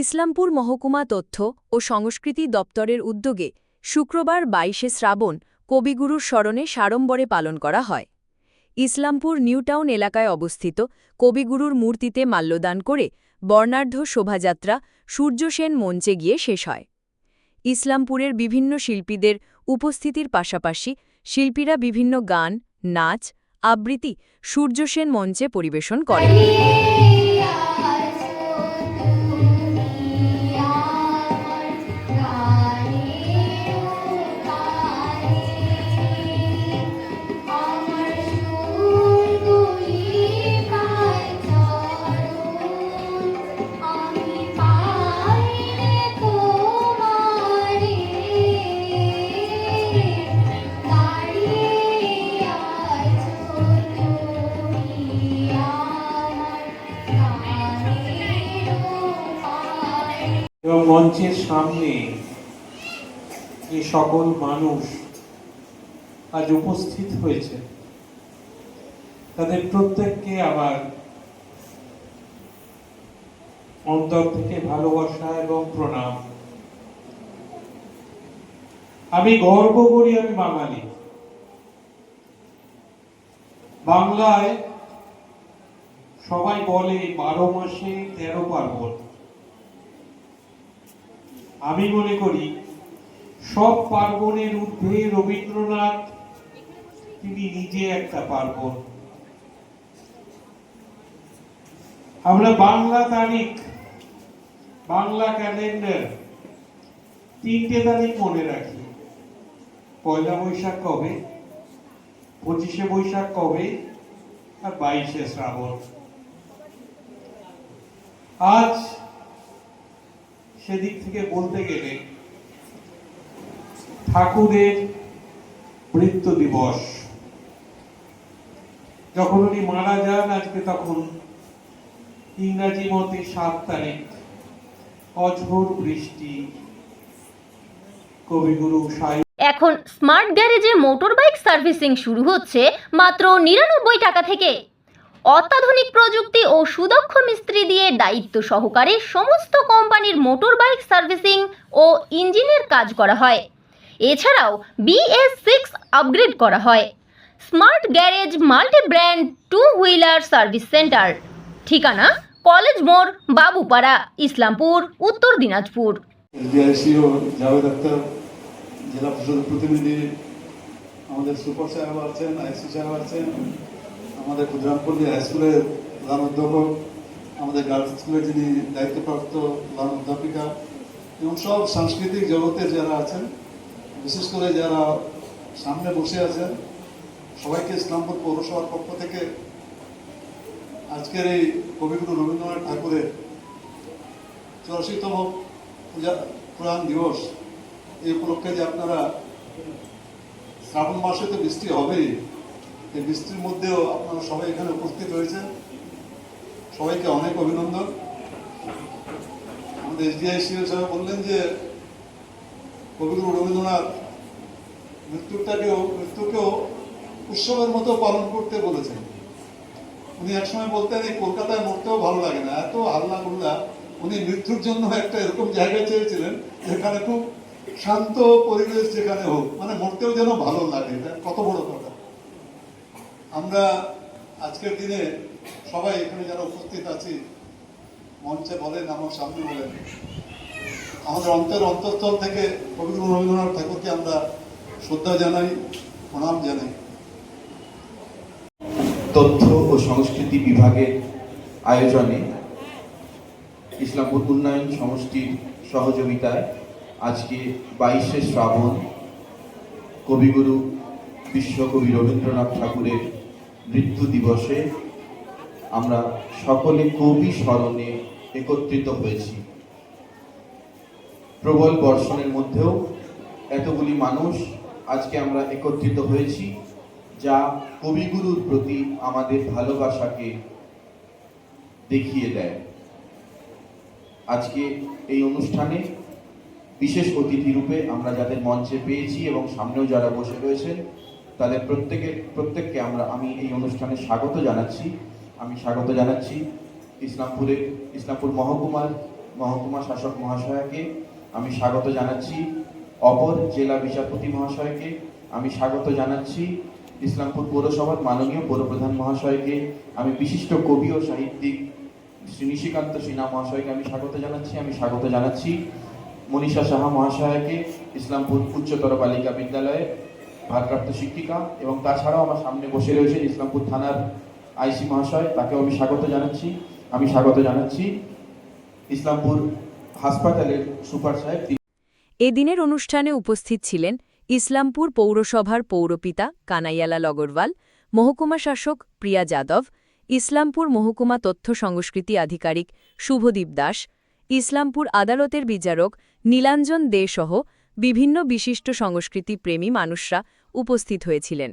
ইসলামপুর মহকুমা তথ্য ও সংস্কৃতি দপ্তরের উদ্যোগে শুক্রবার বাইশে শ্রাবণ কবিগুরুর স্মরণে সাড়ম্বরে পালন করা হয়। ইসলামপুর নিউটাউন এলাকায় অবস্থিত কবিগুরুর মূর্তিতে মাল্যদান করে বর্ণাঢ্য শোভাযাত্রা সূর্যসেন মঞ্চে গিয়ে শেষ হয়। ইসলামপুরের বিভিন্ন শিল্পীদের উপস্থিতির পাশাপাশি শিল্পীরা বিভিন্ন গান, নাচ, আবৃত্তি সূর্যসেন মঞ্চে পরিবেশন করেন। মঞ্চের সামনে যে সকল মানুষ আজ উপস্থিত হয়েছে তাদের প্রত্যেককে আমার অন্তর থেকে ভালোবাসা এবং প্রণাম। আমি গর্ব করি আমি বাঙালি। বাংলায় সবাই বলে বারো মাসে তেরো পার্বণ। আমি মনে করি, সব পার্বণের ঊর্ধ্বে রবীন্দ্রনাথ তিনি নিজে একটা পার্বণ। আমরা বাংলা তারিখ, বাংলা ক্যালেন্ডার তিনটে তারিখ মনে রাখি। পয়লা বৈশাখ কবে? পঁচিশে বৈশাখ কবে? আর বাইশে শ্রাবণ। আজ সেদিক থেকে বলতে গেলে ঠাকুরের মৃত্যু দিবস। যখন উনি মারা যান আজকে তখন ইংরাজি মতে সাত তারিখ, অঝোর বৃষ্টি। কবিগুরু সাই এখন স্মার্ট গ্যারেজে মোটরবাইক সার্ভিসিং শুরু হচ্ছে মাত্র নিরানব্বই টাকা থেকে। অত্যাধুনিক প্রযুক্তি ও সুদক্ষ মিস্ত্রি দিয়ে দায়িত্ব সহকারে সমস্ত কোম্পানির মোটরবাইক সার্ভিসিং ও ইঞ্জিনের কাজ করা হয়। এছাড়াও বিএস সিক্স আপগ্রেড করা হয়। Smart garage multi brand two wheeler service centre. ঠিকানা কলেজ মোড়, বাবুপাড়া, ইসলামপুর, উত্তর দিনাজপুর। জেলা প্রতিনিধি, আমাদের সুপার সাহেব আছেন, আইসি সাহেব আছেন আমাদের ক্ষুদ্রামপল্লী হাই স্কুলের প্রধান অধ্যাপক, আমাদের গার্লস স্কুলের যিনি দায়িত্বপ্রাপ্ত প্রধান অধ্যাপিকা এবং সব সাংস্কৃতিক জগতের যারা আছেন, বিশেষ করে যারা সামনে বসে আছেন, সবাইকে ইসলামপুর পৌরসভার পক্ষ থেকে আজকের এই কবিগুরু রবীন্দ্রনাথ ঠাকুরের চুরাশিতম পূজা প্রধান দিবস এই উপলক্ষে যে আপনারা শ্রাবণ মাসে তো বৃষ্টি হবেই। এই বৃষ্টির মধ্যেও আপনারা সবাই এখানে উপস্থিত হয়েছেন। সবাইকে অনেক অভিনন্দন। আমাদের এসডিআই সিও সাহেব বললেন যে কবিগুরু রবীন্দ্রনাথ মৃত্যুটাকেও, মৃত্যুকেও উৎসবের মতো পালন করতে বলেছেন। উনি একসময় বলতেন, এই কলকাতায় মরতেও ভালো লাগে না। এত হাল্লা গুল্লা উনি মৃত্যুর জন্য একটা এরকম জায়গায় চেয়েছিলেন, যেখানে খুব শান্ত পরিবেশ যেখানে হোক মানে মরতেও যেন ভালো লাগে। কত বড় আমরা আজকের দিনে সবাই এখানে যারা উপস্থিত আছি, মঞ্চে বলেন, আমার সামনে বলেন, আমাদের অন্তর অন্তঃস্থল থেকে কবিগুরু রবীন্দ্রনাথ ঠাকুরকে আমরা শ্রদ্ধা জানাই, প্রণাম জানাই। তথ্য ও সংস্কৃতি বিভাগের আয়োজনে ইসলামপুর উন্নয়ন সমষ্টির সহযোগিতায় আজকে বাইশে শ্রাবণ কবিগুরু বিশ্বকবি রবীন্দ্রনাথ ঠাকুরের মৃত্যু দিবসে আমরা সকলে কবি স্মরণে একত্রিত হয়েছি। প্রবল বর্ষণের মধ্যেও এতগুলি মানুষ আজকে আমরা একত্রিত হয়েছি, যা কবিগুরুর প্রতি আমাদের ভালোবাসাকে দেখিয়ে দেয়। আজকে এই অনুষ্ঠানে বিশেষ অতিথি রূপে আমরা যাদের মঞ্চে পেয়েছি এবং সামনেও যারা বসে রয়েছেন তাদের প্রত্যেকের প্রত্যেককে আমরা, আমি এই অনুষ্ঠানে স্বাগত জানাচ্ছি। আমি স্বাগত জানাচ্ছি ইসলামপুরে, ইসলামপুর মহকুমার, মহকুমা শাসক মহাশয়কে। আমি স্বাগত জানাচ্ছি অপর জেলা বিচারপতি মহাশয়কে। আমি স্বাগত জানাচ্ছি ইসলামপুর পৌরসভার মাননীয় পৌরপ্রধান মহাশয়কে। আমি বিশিষ্ট কবি ও সাহিত্যিক শ্রী নিশিকান্ত সিনহা মহাশয়কে আমি স্বাগত জানাচ্ছি। আমি স্বাগত জানাচ্ছি মনীষা সাহা মহাশয়াকে, ইসলামপুর উচ্চতর বালিকা বিদ্যালয়ে। ভারপ্রাপ্ত শিক্ষিকা এবং তাছাড়াও আমার সামনে বসে রয়েছে ইসলামপুর থানার আইসি মহাশয় তাকেও আমি স্বাগত জানাচ্ছি। আমি স্বাগত জানাচ্ছি ইসলামপুর হাসপাতালের সুপার সাহেব। এদিনের অনুষ্ঠানে উপস্থিত ছিলেন ইসলামপুর পৌরসভার পৌরপিতা কানাইয়ালাল অগরওয়াল, মহকুমা শাসক প্রিয়া যাদব, ইসলামপুর মহকুমা তথ্য সংস্কৃতি আধিকারিক শুভদীপ দাস, ইসলামপুর আদালতের বিচারক নীলাঞ্জন দে সহ বিভিন্ন বিশিষ্ট সংস্কৃতি প্রেমী মানুষরা উপস্থিত হয়েছিলেন।